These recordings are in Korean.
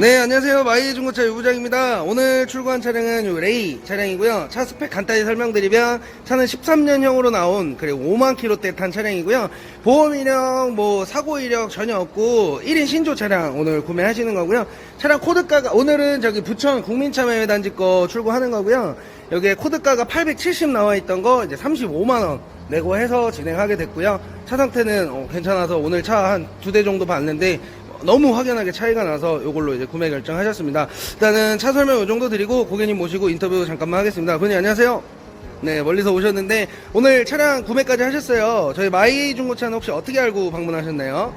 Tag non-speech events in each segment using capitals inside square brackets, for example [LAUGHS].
네, 안녕하세요. 마이 중고차 유부장입니다. 오늘 출고한 차량은 요 레이 차량이고요. 차 스펙 간단히 설명드리면 차는 13년형으로 나온 그리고 5만 킬로대 탄 차량이고요. 보험 이력, 뭐 사고 이력 전혀 없고 1인 신조 차량 오늘 구매하시는 거고요. 차량 코드가가 오늘은 저기 부천 국민참여회단지 거 출고하는 거고요. 여기에 코드가가 870 나와 있던 거 이제 35만 원 내고 해서 진행하게 됐고요. 차 상태는 어, 괜찮아서 오늘 차 한 두 대 정도 봤는데 너무 확연하게 차이가 나서 이걸로 이제 구매 결정하셨습니다. 일단은 차 설명 이 정도 드리고 고객님 모시고 인터뷰 잠깐만 하겠습니다. 분이 안녕하세요. 네, 멀리서 오셨는데 오늘 차량 구매까지 하셨어요. 저희 마이 중고차는 혹시 어떻게 알고 방문하셨나요?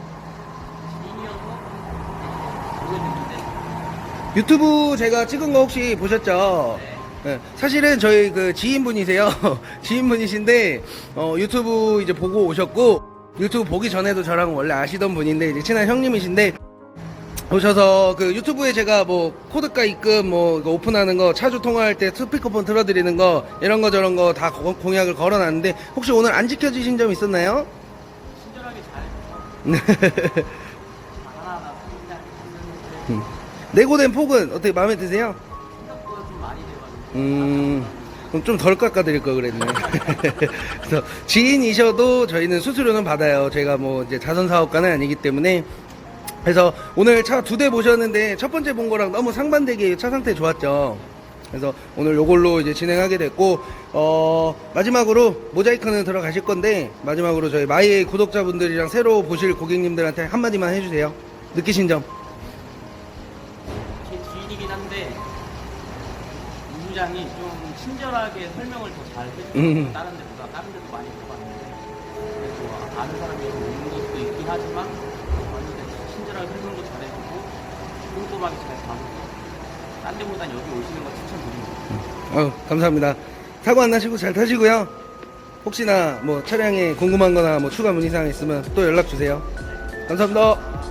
유튜브 제가 찍은 거 혹시 보셨죠? 네, 사실은 저희 그 지인분이세요. [LAUGHS] 지인분이신데 어, 유튜브 이제 보고 오셨고 유튜브 보기 전에도 저랑 원래 아시던 분인데 이제 친한 형님이신데 오셔서 그 유튜브에 제가 뭐 코드가 입금 뭐 오픈하는 거 차주 통화할 때 스피커폰 틀어드리는 거 이런 거 저런 거 다 공약을 걸어놨는데 혹시 오늘 안 지켜지신 점 있었나요? 친절하게 잘 하나하나 살짝 내고된 폭은 어떻게 마음에 드세요? 생각보다 좀 많이 돼가지고 음, 좀 덜 깎아드릴 걸 그랬네. [LAUGHS] 그래서 지인이셔도 저희는 수수료는 받아요. 제가 뭐 이제 자선 사업가는 아니기 때문에. 그래서 오늘 차 두 대 보셨는데 첫 번째 본 거랑 너무 상반되게 차 상태 좋았죠. 그래서 오늘 요걸로 이제 진행하게 됐고, 어, 마지막으로 모자이크는 들어가실 건데, 마지막으로 저희 마이의 구독자분들이랑 새로 보실 고객님들한테 한마디만 해주세요. 느끼신 점. 이 부장이 좀 친절하게 설명을 더 잘 해주고 음. 다른 데보다 다른 데도 많이 해봤는데 그래서 아는 사람이 있는 것도 있긴 하지만 왔는데 친절하게 설명도 잘해주고 꼼꼼하게 잘 봐주고 딴 데보단 여기 오시는 거 추천드립니다. 어, 감사합니다. 사고 안 나시고 잘 타시고요. 혹시나 뭐 차량에 궁금한 거나 뭐 추가 문의사항 있으면 또 연락 주세요. 감사합니다.